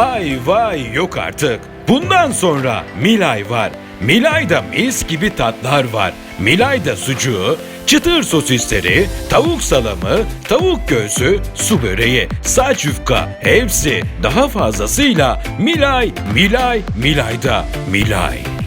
Ay vay yok artık. Bundan sonra Milay var. Milay'da mis gibi tatlar var. Milay'da sucuğu, çıtır sosisleri, tavuk salamı, tavuk göğsü, su böreği, saç yufka hepsi daha fazlasıyla Milay, Milay, Milay'da Milay.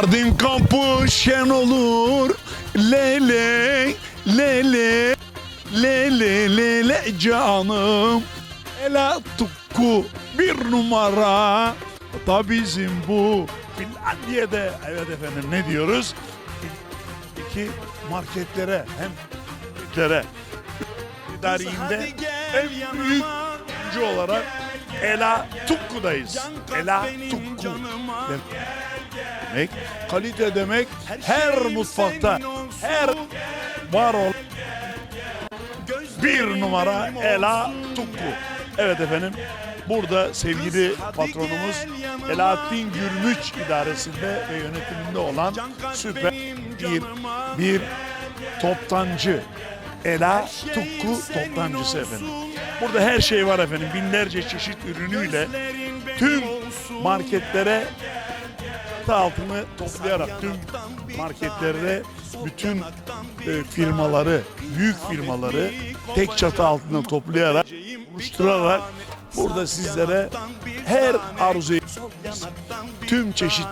Mardin kampı şen olur. Lele lele lele lele canım. Ela tukku bir numara. Da bizim bu Finlandiya'da. Evet efendim ne diyoruz? İki marketlere hem marketlere. Tarihinde en büyük oyuncu olarak Ela Tukku'dayız. Ela Tukku demek, kalite demek her mutfakta, her var ol bir numara Ela Tukku. Evet efendim burada sevgili patronumuz Elahattin Gürmüç idaresinde ve yönetiminde olan süper bir, bir toptancı. Ela Tukku toptancısı efendim. Burada her şey var efendim. Binlerce çeşit ürünüyle tüm marketlere çatı altını toplayarak tüm marketlerde bütün e, firmaları, büyük firmaları tek çatı altında toplayarak, oluşturarak burada sizlere her arzu ettiğiniz tüm çeşit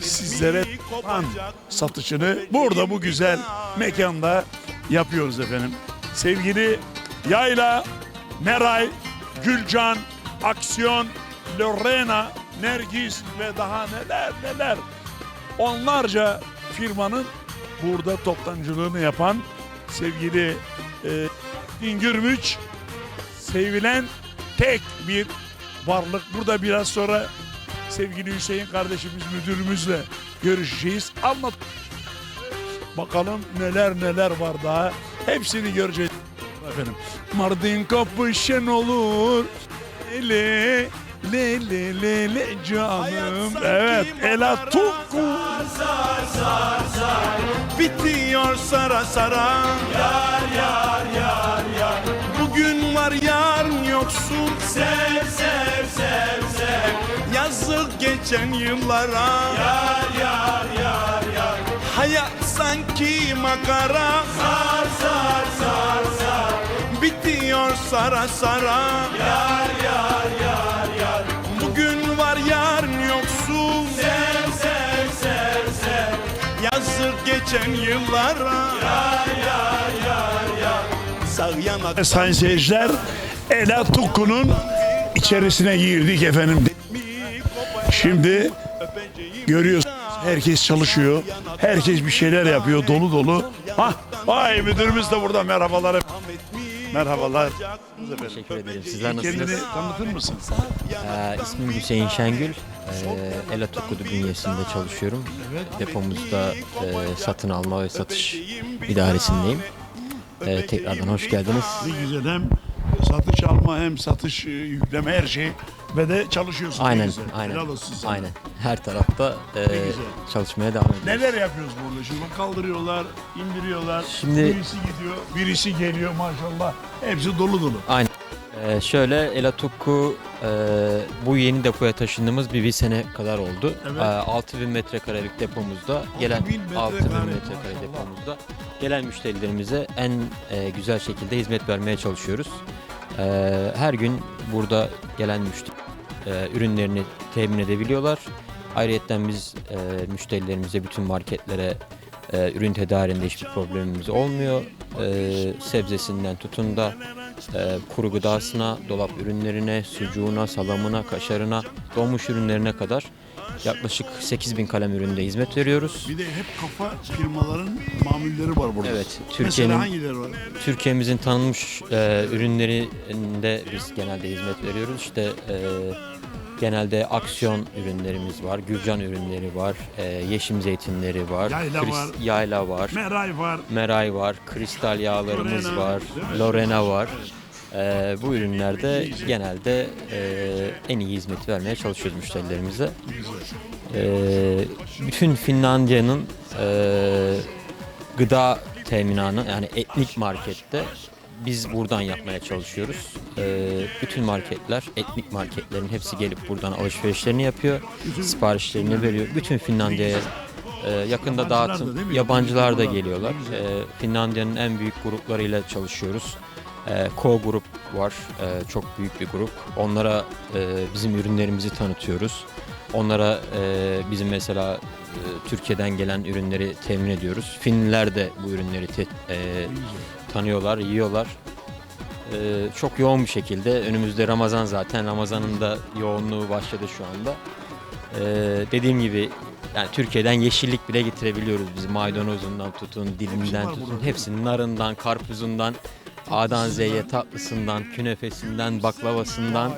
sizlere an satışını burada bu güzel mekanda yapıyoruz efendim. Sevgili Yayla, Meray, Gülcan, Aksiyon, Lorena, Nergis ve daha neler neler onlarca firmanın burada toptancılığını yapan sevgili e, Dingürmüç sevilen tek bir varlık. Burada biraz sonra sevgili Hüseyin kardeşimiz müdürümüzle görüşeceğiz. Anlat bakalım neler neler var daha. Hepsini göreceğiz efendim. Mardin kapı şen olur. Le le le le le canım. Evet Ela Tukku. Bitiyor sara sara. Yar yar yar yar. Bugün var yarın yoksun. Sev sev sev sev. Yazık geçen yıllara. Yar yar yar yar. Hayat sanki makara. Sar sar sar sar Bitiyor sara sara. Yar yar yar Yazık geçen yıllara Yar yar yar yar Sağ yana Sayın seyirciler Ela Tukku'nun içerisine girdik efendim. Şimdi görüyorsunuz herkes çalışıyor. Herkes bir şeyler yapıyor dolu dolu. Ha, vay müdürümüz de burada merhabalar. efendim. Merhabalar. Teşekkür ederim. Sizler Kendini nasılsınız? tanıtır mısın? Ee, ismim Hüseyin Şengül. Ee, Ela Tukkudu bünyesinde çalışıyorum. Depomuzda e, satın alma ve satış idaresindeyim. Ee, tekrardan hoş geldiniz. Ne güzel hem satış alma hem satış e, yükleme her şey ve de çalışıyorsun. Ne Aynen, güzel. aynen, Helal olsun sana. aynen. Her tarafta e, güzel. çalışmaya devam ediyoruz. Neler yapıyoruz burada? Şimdi bak kaldırıyorlar, indiriyorlar. Şimdi- birisi gidiyor, birisi geliyor maşallah. Hepsi dolu dolu. Aynen. Ee, şöyle Elatukku e, bu yeni depoya taşındığımız bir, bir sene kadar oldu. Evet. Ee, 6000 metrekarelik depomuzda gelen 6000 metrekare, 6000 metrekare maşallah. depomuzda gelen müşterilerimize en e, güzel şekilde hizmet vermeye çalışıyoruz. Ee, her gün burada gelen müşteri e, ürünlerini temin edebiliyorlar. Ayrıca biz e, müşterilerimize bütün marketlere e, ürün tedariğinde hiçbir problemimiz olmuyor. E, sebzesinden tutun da e, kuru gıdasına, dolap ürünlerine, sucuğuna, salamına, kaşarına, donmuş ürünlerine kadar yaklaşık 8000 kalem üründe hizmet veriyoruz. Bir de hep kafa firmaların mamulleri var burada. Evet, Mesela Türkiye'nin hangileri var? Türkiye'mizin tanınmış e, ürünlerinde biz genelde hizmet veriyoruz. İşte e, genelde aksiyon ürünlerimiz var, Gürcan ürünleri var, e, yeşim zeytinleri var, Yayla var. yayla var, Meray var. Meray var, kristal yağlarımız Lorena, var, değil mi? Lorena var. E, bu ürünlerde genelde e, en iyi hizmeti vermeye çalışıyoruz müşterilerimize. E, bütün Finlandiya'nın e, gıda teminanı yani etnik markette biz buradan yapmaya çalışıyoruz. Ee, bütün marketler, etnik marketlerin hepsi gelip buradan alışverişlerini yapıyor. Siparişlerini veriyor. Bütün Finlandiya'ya e, yakında dağıtım, yabancılar da geliyorlar. Ee, Finlandiya'nın en büyük gruplarıyla çalışıyoruz. Ee, Ko grup var, Ee, çok büyük bir grup. Onlara e, bizim ürünlerimizi tanıtıyoruz. Onlara e, bizim mesela e, Türkiye'den gelen ürünleri temin ediyoruz. Finliler de bu ürünleri te- e, tanıyorlar, yiyorlar. E, çok yoğun bir şekilde önümüzde Ramazan zaten. Ramazan'ın da yoğunluğu başladı şu anda. E, dediğim gibi yani Türkiye'den yeşillik bile getirebiliyoruz biz. Maydanozundan tutun, dilinden var tutun, hepsinin narından, karpuzundan, A'dan Z'ye tatlısından, künefesinden, baklavasından,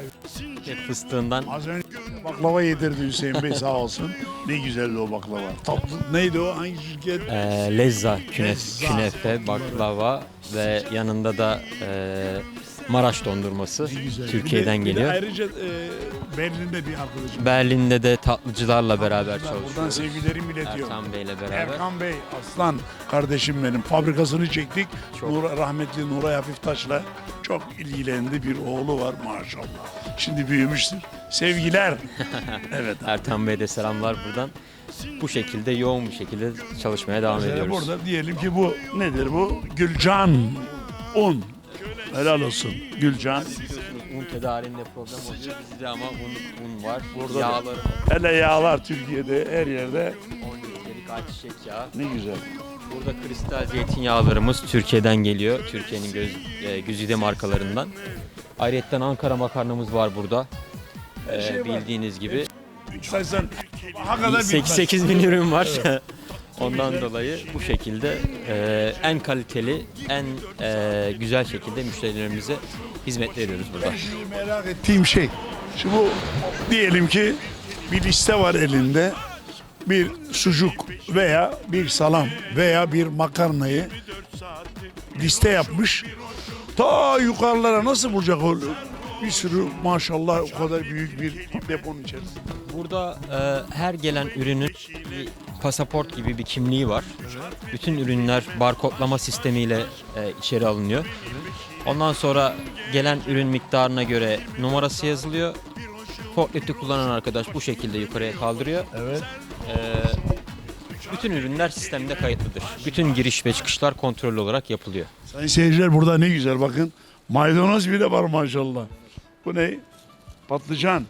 fıstığından Az önce baklava yedirdi Hüseyin Bey sağ olsun. Ne güzeldi o baklava. Tatlı neydi o? Hangi şirket? e, lezza, küne- Lezza. künefe, baklava ve yanında da e, Maraş dondurması güzel. Türkiye'den Bir de- bir de geliyor. ayrıca e, Berlin'de bir arkadaşım. Berlin'de de tatlıcılarla beraber Buradan çalışıyoruz. sevgilerimi iletiyorum. Ertan Bey'le beraber. Erkan Bey aslan kardeşim benim. Fabrikasını çektik. Çok. Nur, rahmetli Nuray Hafiftaş'la çok ilgilendi. Bir oğlu var maşallah. Şimdi büyümüştür. Sevgiler. evet. Ertan Bey'e de selamlar buradan. Bu şekilde yoğun bir şekilde çalışmaya devam Mesela ediyoruz. burada diyelim ki bu nedir bu? Gülcan un. Helal olsun. Gülcan. Un tedariğinde problem oluyor bizde ama un, un var. Burada da. Yağları Hele yağlar Türkiye'de her yerde 10 litrelik ayçiçek yağı. ne güzel. Burada kristal zeytinyağlarımız Türkiye'den geliyor. Türkiye'nin göz, e, güzide markalarından. Ayrıca Ankara makarnamız var burada. E, şey var. bildiğiniz gibi. Hakikaten 8 bin ürün var. Ondan dolayı bu şekilde e, en kaliteli, en e, güzel şekilde müşterilerimize hizmet veriyoruz burada. Merak ettiğim şey. Şimdi bu diyelim ki bir liste var elinde. Bir sucuk veya bir salam veya bir makarnayı liste yapmış. Ta yukarılara nasıl bulacak o bir sürü maşallah o kadar büyük bir deponun içerisinde. Burada e, her gelen ürünün bir pasaport gibi bir kimliği var. Bütün ürünler barkodlama sistemiyle e, içeri alınıyor. Ondan sonra gelen ürün miktarına göre numarası yazılıyor. Forklifti kullanan arkadaş bu şekilde yukarıya kaldırıyor. Evet. E, bütün ürünler sistemde kayıtlıdır. Bütün giriş ve çıkışlar kontrollü olarak yapılıyor. Sayın seyirciler burada ne güzel bakın. Maydanoz bile var maşallah. Bu ne? Patlıcan.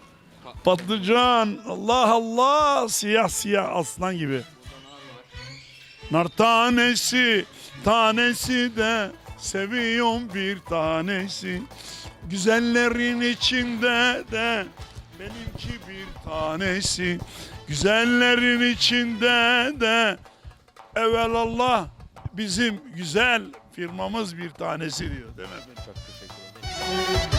Patlıcan. Allah Allah. Siyah siyah aslan gibi. Nar tanesi, tanesi de seviyorum bir tanesi. Güzellerin içinde de benimki bir tanesi. Güzellerin içinde de evvel Allah bizim güzel firmamız bir tanesi diyor değil mi? Çok teşekkür ederim.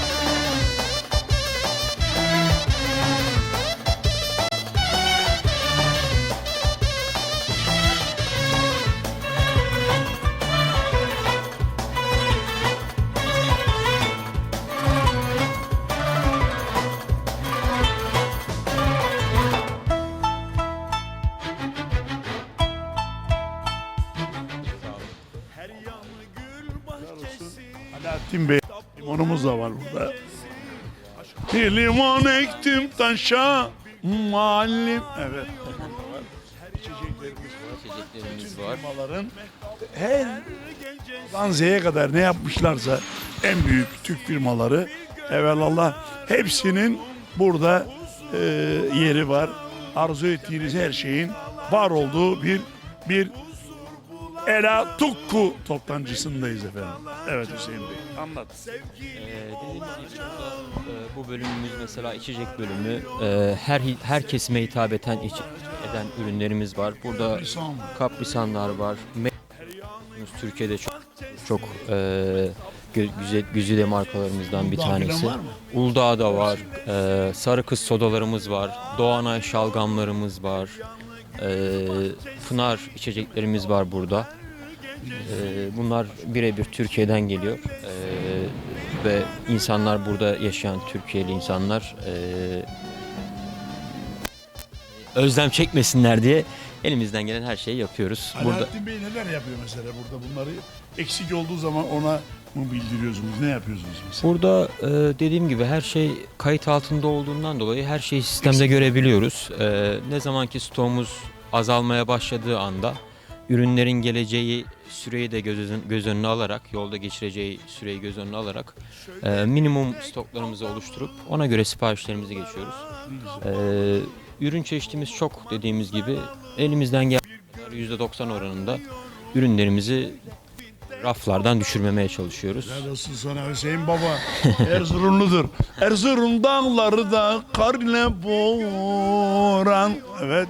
Limon ektim taşa muallim. Evet. İçeceklerimiz var. İçeceklerimiz var. Firmaların her A'dan Z'ye kadar ne yapmışlarsa en büyük Türk firmaları evelallah hepsinin burada e, yeri var. Arzu ettiğiniz her şeyin var olduğu bir bir Ela Tukku toptancısındayız efendim. Evet Hüseyin Bey. Anlat. Ee, dediğimiz gibi burada, e, bu bölümümüz mesela içecek bölümü. Ee, her her kesime hitap eden, iç- eden ürünlerimiz var. Burada kaprisanlar var. Me- Türkiye'de çok çok e, güzel güzide markalarımızdan bir tanesi. Uludağ'da var. E, Sarı Kız sodalarımız var. Doğanay şalgamlarımız var. E, Pınar içeceklerimiz var burada. E, bunlar birebir Türkiye'den geliyor. E, ve insanlar burada yaşayan Türkiye'li insanlar özlem çekmesinler diye elimizden gelen her şeyi yapıyoruz. Burada Alaaddin Bey neler yapıyor mesela burada? Bunları eksik olduğu zaman ona mı bildiriyorsunuz? Ne yapıyorsunuz mesela? Burada e, dediğim gibi her şey kayıt altında olduğundan dolayı her şeyi sistemde görebiliyoruz. E, ne zamanki stoğumuz azalmaya başladığı anda ürünlerin geleceği süreyi de göz, göz önüne alarak, yolda geçireceği süreyi göz önüne alarak e, minimum stoklarımızı oluşturup ona göre siparişlerimizi geçiyoruz. E, ürün çeşitimiz çok dediğimiz gibi elimizden kadar %90 oranında ürünlerimizi raflardan düşürmemeye çalışıyoruz. Olsun sana Hüseyin Baba. Erzurumludur. Erzurum dağları da kar ile boğuran. Evet.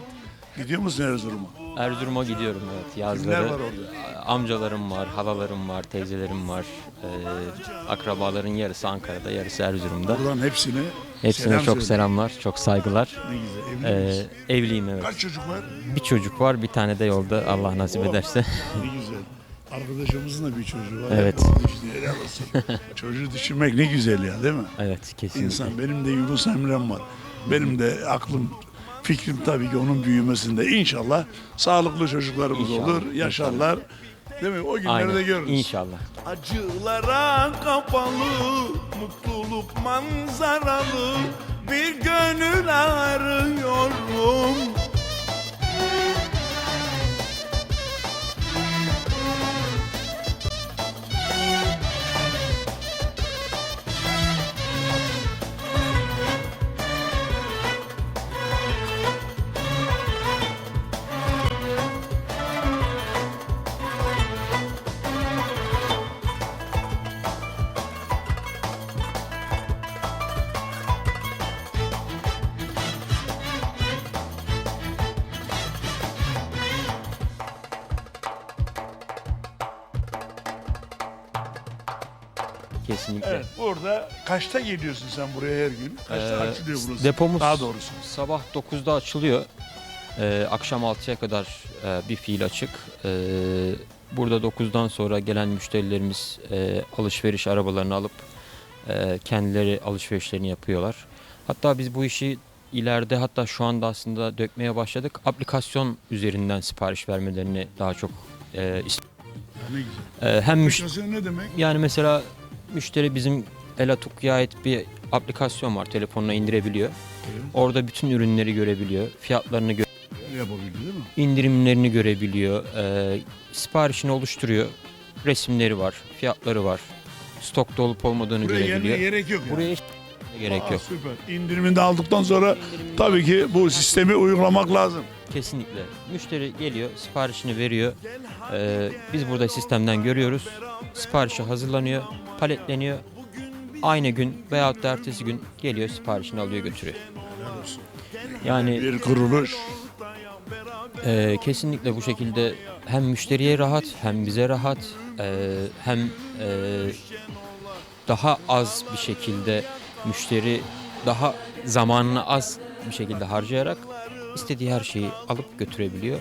Gidiyor musun Erzurum'a? Erzurum'a gidiyorum evet Kimler yazları. var orada? Amcalarım var, halalarım var, teyzelerim var. Ee, akrabaların yarısı Ankara'da, yarısı Erzurum'da. Buradan hepsine Hepsine selam çok söyle. selamlar, çok saygılar. Ne güzel. Evli Ee, misin? evliyim evet. Kaç çocuk var? Bir çocuk var, bir tane de yolda Allah nasip Oh. ederse. Ne güzel. Arkadaşımızın da bir çocuğu var. Evet. Helal olsun. Çocuğu düşünmek ne güzel ya değil mi? evet kesinlikle. İnsan. Benim de Yunus Emre'm var. Benim de aklım, fikrim tabii ki onun büyümesinde. İnşallah sağlıklı çocuklarımız İnşallah, olur, yaşarlar. Değil mi? O günleri de görürüz. İnşallah. Acılara kapalı Mutluluk manzaralı Bir gönül arıyorum Kesinlikle. Evet, burada kaçta geliyorsun sen buraya her gün? Kaçta Ee, açılıyor burası? Depomuz Daha doğrusu. sabah 9'da açılıyor. Ee, akşam 6'ya kadar e, bir fiil açık. Ee, burada 9'dan sonra gelen müşterilerimiz e, alışveriş arabalarını alıp e, kendileri alışverişlerini yapıyorlar. Hatta biz bu işi ileride hatta şu anda aslında dökmeye başladık. Aplikasyon üzerinden sipariş vermelerini daha çok e, ist- Ne güzel. e, hem müş- Aplikasyon ne demek? yani mesela müşteri bizim Elatuk'ya ait bir aplikasyon var. Telefonuna indirebiliyor. Orada bütün ürünleri görebiliyor. Fiyatlarını gö- Yapabiliyor değil mi? indirimlerini görebiliyor. e, siparişini oluşturuyor. Resimleri var, fiyatları var. Stokta olup olmadığını Buraya gelmeye görebiliyor. gerek yok. yani. Buraya hiç gerek Aa, yok. Süper. İndirimini de aldıktan sonra tabii ki bu sistemi uygulamak lazım. Kesinlikle. Müşteri geliyor, siparişini veriyor. Ee, biz burada sistemden görüyoruz. Siparişi hazırlanıyor, paletleniyor. Aynı gün veyahut da ertesi gün geliyor, siparişini alıyor, götürüyor. Yani Bir kuruluş. e, kesinlikle bu şekilde hem müşteriye rahat, hem bize rahat, e, hem e, daha az bir şekilde müşteri daha zamanını az bir şekilde harcayarak istediği her şeyi alıp götürebiliyor.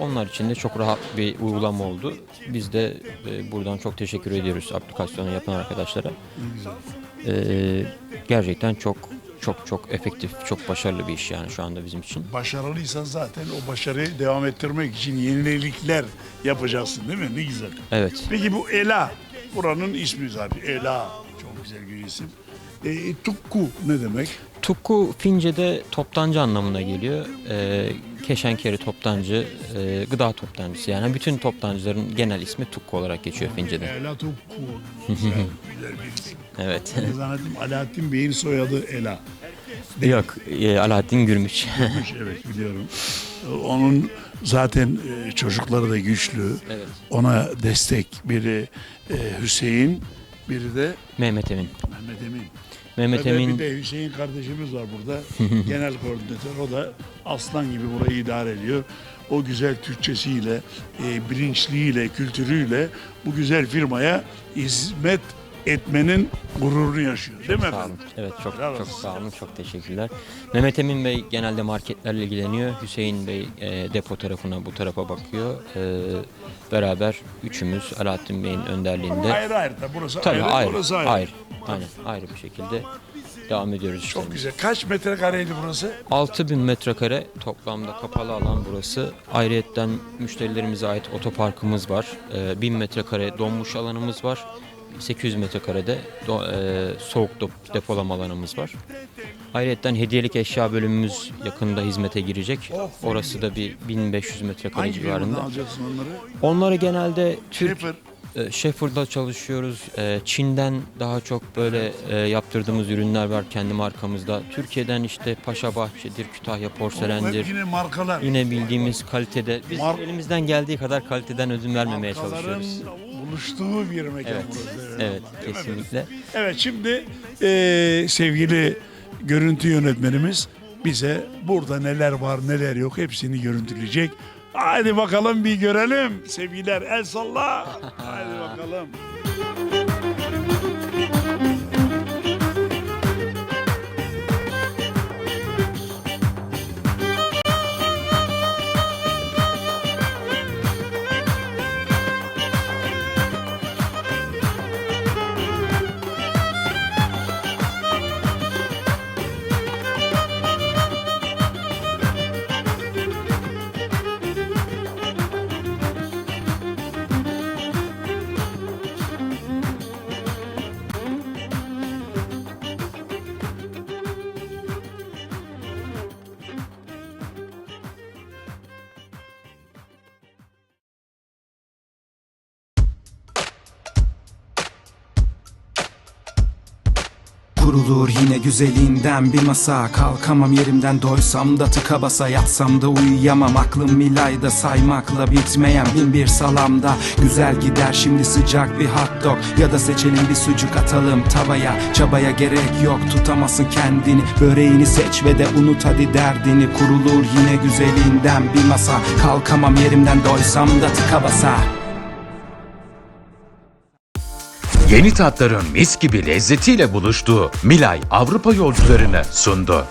Onlar için de çok rahat bir uygulama oldu. Biz de e, buradan çok teşekkür ediyoruz aplikasyonu yapan arkadaşlara. E, gerçekten çok çok çok efektif, çok başarılı bir iş yani şu anda bizim için. Başarılıysan zaten o başarıyı devam ettirmek için yenilikler yapacaksın değil mi? Ne güzel. Evet. Peki bu Ela, buranın ismi zaten Ela. Çok güzel bir isim. E, tukku ne demek? Tukku Fince'de toptancı anlamına geliyor. Ee, keşenkeri toptancı, e, gıda toptancısı yani bütün toptancıların genel ismi Tukku olarak geçiyor Fince'de. Ela Tukku. Evet. Ben Zannettim Alaaddin Bey'in soyadı Ela. Yok, e, Alaaddin Gürmüş. evet biliyorum. Onun zaten e, çocukları da güçlü. evet. Ona destek biri e, Hüseyin, biri de Mehmet Emin. Mehmet Emin. Mehmet de Emin Bir de Hüseyin kardeşimiz var burada. Genel koordinatör. O da aslan gibi burayı idare ediyor. O güzel Türkçesiyle, e, bilinçliğiyle, kültürüyle bu güzel firmaya hizmet etmenin gururunu yaşıyor. Değil mi Sağ efendim? olun. Evet çok Helal çok sağ olun. Çok teşekkürler. Mehmet Emin Bey genelde marketlerle ilgileniyor. Hüseyin Bey e, depo tarafına bu tarafa bakıyor. E, beraber üçümüz Alaaddin Bey'in önderliğinde. Ayrı ayrı da burası Tabii ayrı, ayrı. burası Ayrı. ayrı. Aynen. Ayrı bir şekilde devam ediyoruz işte. Çok güzel. Kaç metrekareydi burası? 6000 metrekare toplamda kapalı alan burası. Ayrıyetten müşterilerimize ait otoparkımız var. Ee, 1000 metrekare donmuş alanımız var. 800 metrekarede do- e, soğuk dop- depolama alanımız var. Ayrıyetten hediyelik eşya bölümümüz yakında hizmete girecek. Orası da bir 1500 metrekare civarında. onları? Genelde Türk Schäfer. e, çalışıyoruz. E, Çin'den daha çok böyle yaptırdığımız ürünler var kendi markamızda. Türkiye'den işte Paşa Bahçe'dir, Kütahya Porselen'dir. yine markalar. Yine bildiğimiz kalitede. Biz Mar- elimizden geldiği kadar kaliteden ödün vermemeye Markaların çalışıyoruz. Buluştuğu bir mekan Evet, burası. evet Değil mi efendim? kesinlikle. Evet şimdi eee, sevgili görüntü yönetmenimiz bize burada neler var neler yok hepsini görüntüleyecek. Hadi bakalım bir görelim. Sevgiler el salla. Hadi bakalım. Kurulur yine güzelinden bir masa. Kalkamam yerimden doysam da tıka basa. Yatsam da uyuyamam aklım milayda Saymakla bitmeyen bin bir salamda. Güzel gider şimdi sıcak bir hot dog. Ya da seçelim bir sucuk atalım tavaya. Çabaya gerek yok tutamazsın kendini. Böreğini seç ve de unut hadi derdini. Kurulur yine güzelinden bir masa. Kalkamam yerimden doysam da tıka basa Yeni tatların mis gibi lezzetiyle buluştuğu Milay Avrupa yolcularını sundu.